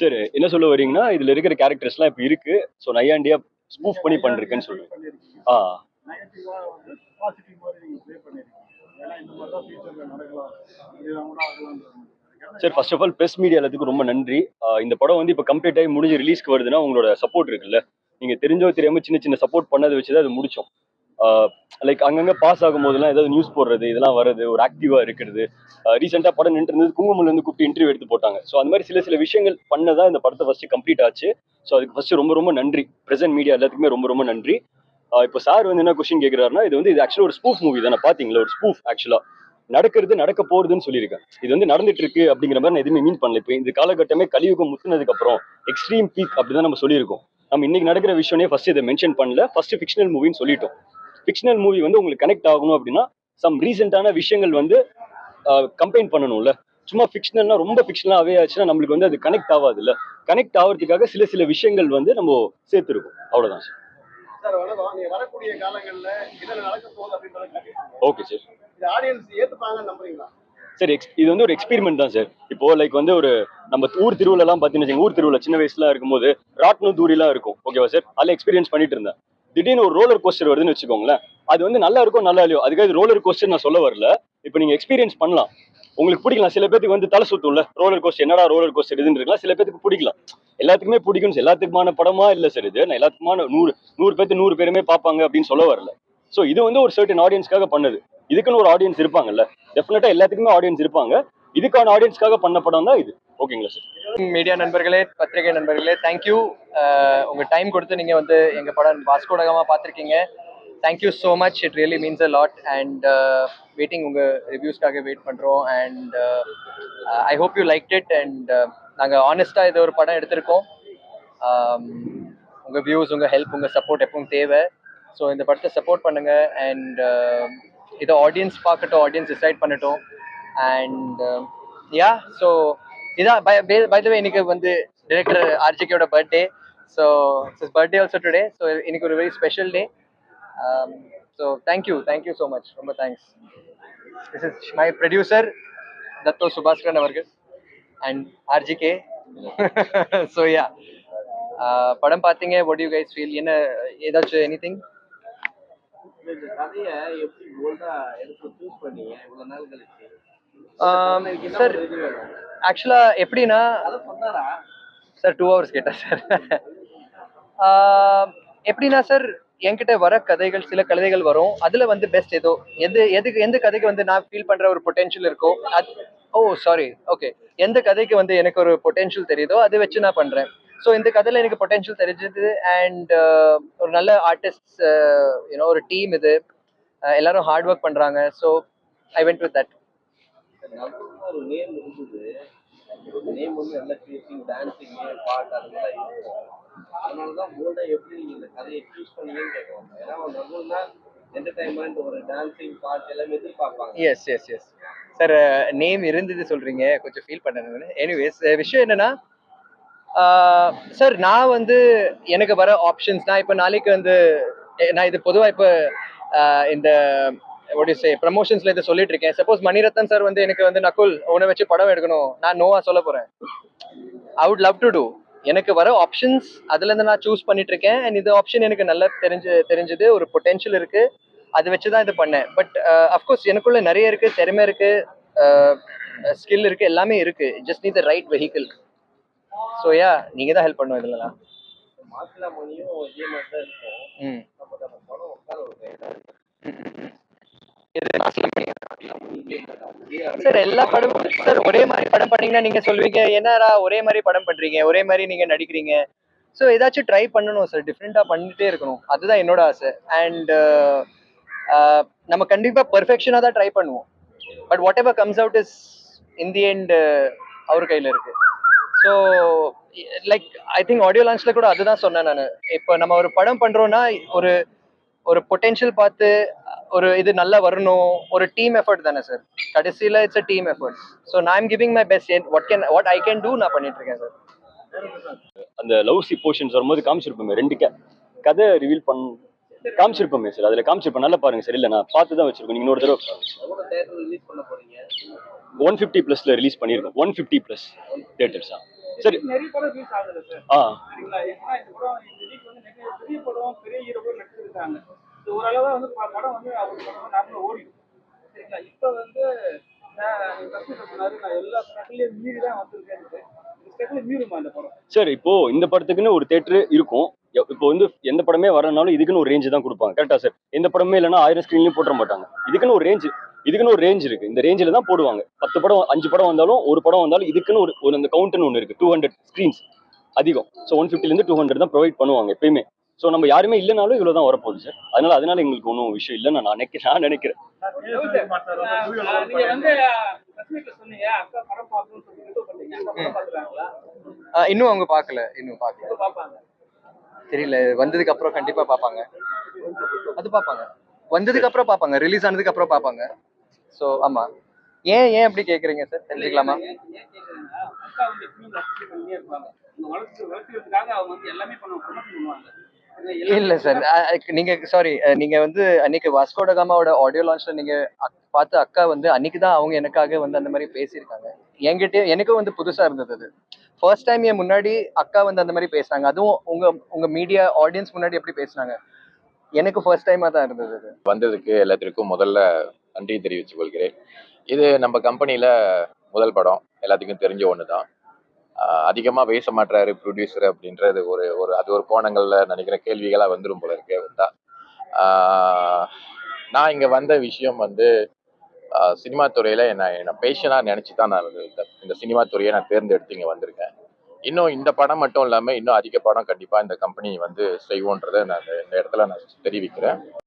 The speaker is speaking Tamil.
சார் என்ன சொல்ல வரீங்கன்னா இதுல இருக்கிற கேரக்டர்ஸ்லாம் இப்போ இருக்கு. ஸோ நையாண்டியா ஸ்பூஃப் பண்ணி பண்ணிருக்கேன்னு பண்ணிருக்கீங்க. ஆ sir first of all press media எல்லாத்துக்கும் ரொம்ப நன்றி. இந்த படம் வந்து இப்போ கம்ப்ளீட் ஆகி முடிஞ்சு ரிலீஸ்க்கு வருதுன்னா உங்களோட சப்போர்ட் இருக்குல்ல. நீங்க தெரிஞ்சோ தெரியாம சின்ன சின்ன சப்போர்ட் பண்ணதை வச்சு தான் அது முடிச்சோம். Uh, லைக் அங்கங்க பாஸ் ஆகும் போதெல்லாம் ஏதாவது நியூஸ் போடுறது இதெல்லாம் வருது ஒரு ஆக்டிவா இருக்கிறது. Uh, ரீசெண்டாக படம் நின்று இருந்தது குங்குமல்ல இருந்து கூப்பிட்டு இன்டர்வியூ எடுத்து போட்டாங்க. ஸோ அந்த மாதிரி சில சில விஷயங்கள் பண்ணதான் இந்த படத்தை ஃபர்ஸ்ட் கம்ப்ளீட் ஆச்சு. ஸோ அதுக்கு ஃபர்ஸ்ட் ரொம்ப ரொம்ப நன்றி. பிரசன்ட் மீடியா எல்லாத்துக்குமே ரொம்ப ரொம்ப நன்றி. Uh, இப்போ சார் வந்து என்ன கொஸ்டின் கேட்குறாருன்னா இது வந்து இது ஆக்சுவலாக ஒரு ஸ்பூஃப் மூவி தானே பார்த்தீங்களா ஒரு ஸ்பூஃப் ஆக்சுவலாக நடக்கிறது நடக்க போகுதுன்னு சொல்லியிருக்கேன். இது வந்து நடந்துட்டு இருக்கு அப்படிங்கிற மாதிரி நான் எதுவுமே மீன் பண்ணல. இப்போ இந்த காலகட்டமே கலியுகம் முத்துனதுக்கு அப்புறம் எக்ஸ்ட்ரீம் பீக் அப்படிதான் நம்ம சொல்லியிருக்கோம். நம்ம இன்னைக்கு நடக்கிற விஷயமே ஃபர்ஸ்ட் இதை மென்ஷன் பண்ணல. ஃபர்ஸ்ட் ஃபிக்ஷனல் மூவின்னு சொல்லிட்டோம். ஃபிக்ஷனல் மூவி வந்து உங்களுக்கு கனெக்ட் ஆகணும் அப்படின்னா சம் ரீசெண்டான விஷயங்கள் வந்து கம்பைன் பண்ணணும்ல. சும்மா ஃபிக்ஷனல்னா ரொம்ப ஃபிக்ஷனலாகவே ஆச்சுன்னா நம்மளுக்கு வந்து அது கனெக்ட் ஆகாதுல்ல கனெக்ட் ஆகிறதுக்காக சில சில விஷயங்கள் வந்து நம்ம சேர்த்துருக்கோம். அவ்வளோதான் சார் சார் வணக்கம் நீங்க வரக்கூடிய காலங்கள்ல இதுல நடக்க போகுது அப்படின்றத காட்டியிருக்கீங்க. ஓகே சார் இது ஆடியன்ஸ் ஏத்துப்பாங்கன்னு நம்புறீங்களா? சார் எக்ஸ் இது வந்து ஒரு எக்ஸ்பெரிமெண்ட் தான் சார் இப்போ லைக் வந்து ஒரு நம்ம ஊர் திருவிழாலாம் பார்த்தீங்கன்னு ஊர் திருவிழா சின்ன வயசுல இருக்கும்போது ராட்னம் தூரிலாம் இருக்கும். ஓகேவா சார் அதில் எக்ஸ்பீரியன்ஸ் பண்ணிட்டு இருந்தேன். திடீர்னு ஒரு ரோலர் கோஸ்டர் வருதுன்னு வச்சுக்கோங்களேன். அது வந்து நல்லா இருக்கும் நல்லா இல்லையோ அதுக்காக ரோலர் கோஸ்டர் நான் சொல்ல வரல. இப்போ நீங்க எக்ஸ்பீரியன்ஸ் பண்ணலாம். உங்களுக்கு பிடிக்கலாம். சில பேருக்கு வந்து தலை சுத்தும்ல. ரோலர் கோஸ்டர் என்னடா ரோலர் கோஸ்டர் இதுன்னு இருக்கலாம். சில பேருக்கு பிடிக்கலாம். எல்லாத்துக்குமே பிடிக்கும் எல்லாத்துக்குமான படமா? இல்ல சார் இது நான் எல்லாத்துக்குமான நூறு நூறு பேர்த்து நூறு பேருமே பார்ப்பாங்க அப்படின்னு சொல்ல வரல. ஸோ இது வந்து ஒரு சர்டன் ஆடியன்ஸ்க்காக பண்ணது. இதுக்குன்னு ஒரு ஆடியன்ஸ் இருப்பாங்கல்ல. டெஃபினட்டா எல்லாத்துக்குமே ஆடியன்ஸ் இருப்பாங்க. இதுக்கான ஆடியன்ஸ்க்காக பண்ண படம் தான் இது ஓகேங்களா சார் மீடியா நண்பர்களே பத்திரிகை நண்பர்களே தேங்க்யூ உங்கள் டைம் கொடுத்து நீங்கள் வந்து எங்கள் படம் வாஸ்கோடகமாக பார்த்துருக்கீங்க. Thank you so much it really means a lot and waiting உங்கள் ரிவ்யூஸ்க்காக வெயிட் பண்ணுறோம் and I hope you like it and நாங்கள் ஆனஸ்ட்டாக இது ஒரு படம் எடுத்திருக்கோம். உங்கள் வியூஸ் உங்கள் ஹெல்ப் உங்கள் சப்போர்ட் எப்பவும் தேவை. ஸோ இந்த படத்தை சப்போர்ட் பண்ணுங்கள் அண்ட் இதை ஆடியன்ஸ் பார்க்கட்டும் ஆடியன்ஸ் டிசைட் பண்ணட்டும். அண்ட் யா ஸோ இதான் பை பை த வே இன்னைக்கு வந்து director ஆர்ஜிகேயோட birthday so it's birthday also today so இன்னைக்கு ஒரு very special day so thank you thank you so much ரொம்ப thanks this is my producer Dato Subaskaran அவர்கள் அண்ட் ஆர்ஜிகே ஸோ யா படம் பார்த்தீங்க வாட் யூ கைஸ் ஃபீல் என்ன ஏதாச்சும் எனி திங் இந்த கதையை எப்படி போல்டா எடுத்து சூஸ் பண்ணீங்க? இவ்வளோ நாள் கழிச்சு. சார் ஆக்சுவலாக எப்படின்னா சார் டூ ஹவர்ஸ் கேட்டேன் சார் எப்படின்னா சார் என்கிட்ட வர கதைகள் சில கதைகள் வரும். அதில் வந்து பெஸ்ட் ஏதோ எது எதுக்கு எந்த கதைக்கு வந்து நான் ஃபீல் பண்ணுற ஒரு பொட்டென்ஷியல் இருக்கோ அது ஓ சாரி ஓகே எந்த கதைக்கு வந்து எனக்கு ஒரு பொட்டென்ஷியல் தெரியுதோ அதை வச்சு நான் பண்ணுறேன் ஸோ இந்த கதையில் எனக்கு பொட்டென்ஷியல் தெரிஞ்சது அண்ட் ஒரு நல்ல ஆர்டிஸ்ட் யூனோ ஒரு டீம் இது. எல்லாரும் ஹார்ட் ஒர்க் பண்ணுறாங்க so I went with that ஒரு நேம் இருந்தது. நேம் வந்து நல்ல ஃபீசிங் டான்சிங் பாட்டு அது மாதிரி இருக்கும். அதனாலதான் போல்டா எப்படி நீங்க இந்த கதையை சூஸ் பண்ணீங்கன்னு கேட்குவாங்க ஏன்னா நடுவுல என்டர்டைன்மெண்ட் ஒரு டான்சிங் பாட்டு எல்லாமே எதிர்பார்ப்பாங்க. Yes yes yes sir name இருந்தது சொல்கிறீங்க கொஞ்சம் ஃபீல் பண்ணேன் எனிவேஸ் விஷயம் என்னன்னா சார் நான் வந்து எனக்கு வர ஆப்ஷன்ஸ் நான் இப்போ நாளைக்கு வந்து நான் இது பொதுவாக இப்போ இந்த say? ப்ரமோஷன்ஸ்ல இதை சொல்லிட்டு இருக்கேன் சப்போஸ் மணிரத்னம் சார் வந்து எனக்கு வந்து நகுல் உன்னை வச்சு படம் எடுக்கணும். நான் நோவா சொல்ல போறேன். I would love to do எனக்கு வர ஆப்ஷன்ஸ் அதுல இருந்து நான் சூஸ் பண்ணிட்டு இருக்கேன் அண்ட் இது ஆப்ஷன் எனக்கு நல்லா தெரிஞ்சு தெரிஞ்சது ஒரு பொட்டென்ஷியல் இருக்கு. அதை வச்சு தான் இது பண்ணேன். பட் அஃப்கோர்ஸ் எனக்குள்ள நிறைய இருக்கு திறமை இருக்கு ஸ்கில் இருக்கு எல்லாமே இருக்கு. Just need the right vehicle so ya நீங்க தான் ஹெல்ப் பண்ணுவோம் இதுலலாம். மாசிலா இருக்கும் ம் அப்போ நம்ம படம் உட்கார ஒரு கைதா சார் எல்லா படமும் சார் ஒரே மாதிரி படம் பண்ணீங்கன்னா நீங்க சொல்வீங்க என்னடா ஒரே மாதிரி படம் பண்றீங்க ஒரே மாதிரி நீங்க நடிக்கிறீங்க. ஸோ ஏதாச்சும் ட்ரை பண்ணணும் சார் டிஃப்ரெண்ட்டாக பண்ணிட்டே இருக்கணும். அதுதான் என்னோட ஆசை. அண்ட் நம்ம கண்டிப்பாக பர்ஃபெக்ஷனாக தான் ட்ரை பண்ணுவோம். But whatever comes out is in the end our கையில் இருக்கு. So like I think audio லான்ச்சில் கூட அதுதான் சொன்னேன் நான். இப்போ நம்ம ஒரு படம் பண்ணுறோன்னா ஒரு ஒரு பொட்டென்ஷியல் பார்த்து ஒரு இது நல்லா வரணும். ஒரு டீம் எஃபர்ட் தானே சார் கடைசியில் it's a team effort so நான் I'm giving my best what can what I can do நான் பண்ணிட்டு இருக்கேன் சார் அந்த லவ் சி போர்ஷன்ஸ் வரும்போது காமிச்சிருப்போமே ரெண்டு கதை ரிவீல் பண் காமிச்சிருப்போமே சார் அதில் காமிச்சிருப்போம் நல்லா பாருங்க சார் இல்லை நான் பார்த்து தான் வச்சிருக்கோம். நீங்கள் இன்னொரு தடவை ஒன் ஃபிஃப்டி ப்ளஸில் ரிலீஸ் பண்ணியிருக்கோம். ஒன் ஃபிஃப்டி ப்ளஸ் தேட்டர்ஸா சரி. நிறைய படம் ரிலீஸ் ஆகுது சார் ஆ. ஓரளவு இந்த வந்து படம் வந்து நார்மலாக ஓடிடும் சரிங்களா? இப்போ வந்து சார் இப்போ இந்த படத்துக்குன்னு ஒரு தேட்டர் இருக்கும். இப்போ வந்து எந்த படமே வரனாலும் இதுக்குன்னு ஒரு ரேஞ்சு தான் கொடுப்பாங்க. கரெக்டா சார்? எந்த படமே இல்லைன்னா ஆயிரம் ஸ்க்ரீன்லயும் போட்டுற மாட்டாங்க. இதுக்குன்னு ஒரு ரேஞ்சு இதுக்குன்னு ஒரு ரேஞ்ச் இருக்கு. இந்த ரேஞ்சில் தான் போடுவாங்க. பத்து படம் அஞ்சு படம் வந்தாலும் ஒரு படம் வந்தாலும் இதுக்குன்னு ஒரு ஒரு அந்த கவுண்ட்னு ஒன்று இருக்கு. டூ ஹண்ட்ரட் ஸ்க்ரீன்ஸ் அதிகம். ஸோ ஒன் ஃபிஃப்டிலேருந்து டூ ஹண்ட்ரட் தான் ப்ரொவைட் பண்ணுவாங்க எப்பயுமே. ஸோ நம்ம யாருமே இல்லைனாலும் இவ்வளோ தான் வரப்போகுது சார் அதனால அதனால எங்களுக்கு ஒன்றும் விஷயம் இல்லைன்னு நான் நினைக்கிறேன் நான் நினைக்கிறேன். இன்னும் அவங்க பார்க்கல இன்னும் பார்க்கல. தெரியல வந்ததுக்கு அப்புறம் கண்டிப்பா பார்ப்பாங்க. அது பார்ப்பாங்க. வந்ததுக்கு அப்புறம் பார்ப்பாங்க ரிலீஸ் ஆனதுக்கு அப்புறம் பார்ப்பாங்க. ஸோ ஆமா. ஏன் ஏன் அப்படி கேக்குறீங்க சார் தெரிஞ்சுக்கலாமா? அவங்க எல்லாமே பண்ணுவாங்க. இல்ல சார். நீங்க சாரி நீங்க வந்து அன்னைக்கு வாஸ்கோடகாமாவோட ஆடியோ லான்ச்ல நீங்க அக்- பார்த்த அக்கா வந்து அன்னைக்கு தான் அவங்க எனக்காக வந்து அந்த மாதிரி பேசியிருக்காங்க. என்கிட்ட எனக்கும் வந்து புதுசா இருந்தது அது. ஃபர்ஸ்ட் டைம் என் முன்னாடி அக்கா வந்து அந்த மாதிரி பேசினாங்க. அதுவும் உங்க உங்க மீடியா ஆடியன்ஸ் முன்னாடி எப்படி பேசினாங்க? எனக்கு ஃபர்ஸ்ட் டைமா தான் இருந்தது அது. வந்ததுக்கு எல்லாத்திற்கும் முதல்ல நன்றி தெரிவித்துக் கொள்கிறேன். இது நம்ம கம்பெனியில் முதல் படம். எல்லாத்துக்கும் தெரிஞ்ச ஒன்று தான் அதிகமாக பேச மாட்டாரு ப்ரொடியூசர் அப்படின்றது ஒரு ஒரு அது ஒரு கோணங்களில் நினைக்கிற கேள்விகளாக வந்துடும் போல இருக்கே வந்தா. நான் இங்கே வந்த விஷயம் வந்து சினிமா துறையில் என்ன என்னை பேஷனாக நினச்சி தான் நான் இந்த- இந்த சினிமா துறையை நான் தேர்ந்தெடுத்து இங்கே வந்திருக்கேன். இன்னும் இந்த படம் மட்டும் இல்லாமல் இன்னும் அதிக படம் கண்டிப்பாக இந்த கம்பெனி வந்து செய்வோன்றதை நான் இந்த இடத்துல நான் தெரிவிக்கிறேன்.